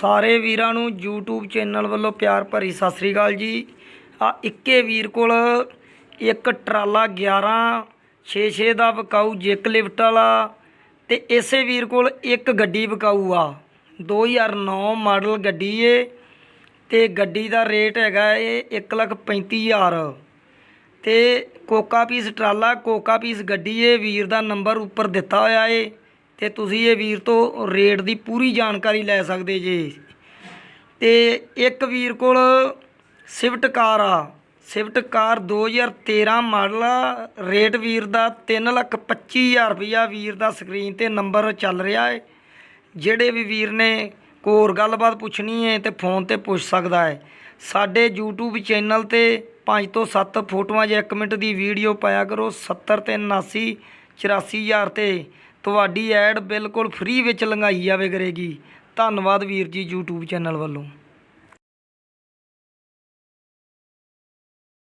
ਸਾਰੇ ਵੀਰਾਂ ਨੂੰ YouTube ਚੈਨਲ ਵੱਲੋਂ ਪਿਆਰ ਭਰੀ ਸਤਿ ਸ੍ਰੀ ਅਕਾਲ ਜੀ। ਆ ਇੱਕੇ ਵੀਰ ਕੋਲ ਇੱਕ ਟਰਾਲਾ 11 6-6 ਦਾ ਵਿਕਾਊ ਜਿੱਕ ਲਿਫਟ ਵਾਲਾ ਤੇ ਇਸੇ ਵੀਰ ਕੋਲ ਇੱਕ ਗੱਡੀ ਵਿਕਾਊ ਆ। 2009 ਮਾਡਲ ਗੱਡੀ ਏ ਤੇ ਗੱਡੀ ਦਾ ਰੇਟ ਹੈਗਾ ਏ 135000 ਤੇ ਕੋਕਾ ਪੀਸ ਟਰਾਲਾ, ਕੋਕਾ ਪੀਸ ਗੱਡੀ ਏ, ਵੀਰ ਦਾ ਨੰਬਰ ਉੱਪਰ ਦਿੱਤਾ ਹੋਇਆ ਏ। ਤੇ ਤੁਸੀਂ ਇਹ ਵੀਰ ਤੋਂ ਰੇਟ ਦੀ ਪੂਰੀ ਜਾਣਕਾਰੀ ਲੈ ਸਕਦੇ ਜੇ। ਤੇ ਇੱਕ ਵੀਰ ਕੋਲ ਸਿਫਟ ਕਾਰ ਆ। ਸਿਫਟ ਕਾਰ 2013 ਮਾਡਲ ਆ। ਰੇਟ ਵੀਰ ਦਾ 325000 ਰੁਪਇਆ ਵੀਰ ਦਾ ਸਕਰੀਨ ਤੇ ਨੰਬਰ ਚੱਲ ਰਿਹਾ ਹੈ ਜਿਹੜੇ ਵੀ ਵੀਰ ਨੇ ਕੋਈ ਹੋਰ ਗੱਲਬਾਤ ਪੁੱਛਣੀ ਹੈ ਤੇ ਫੋਨ ਤੇ ਪੁੱਛ ਸਕਦਾ ਹੈ ਸਾਡੇ YouTube ਚੈਨਲ ਤੇ 5 ਤੋਂ 7 ਫੋਟੋਆਂ ਜਾਂ 1 ਮਿੰਟ ਦੀ ਵੀਡੀਓ ਪਾਇਆ ਕਰੋ। 70 ਤੇ 79 84000 ਤੇ ਤੁਹਾਡੀ ਐਡ ਬਿਲਕੁਲ ਫ੍ਰੀ ਵਿੱਚ ਲੰਘਾਈ ਜਾਵੇ ਕਰੇਗੀ ਧੰਨਵਾਦ ਵੀਰ ਜੀ YouTube ਚੈਨਲ ਵੱਲੋਂ।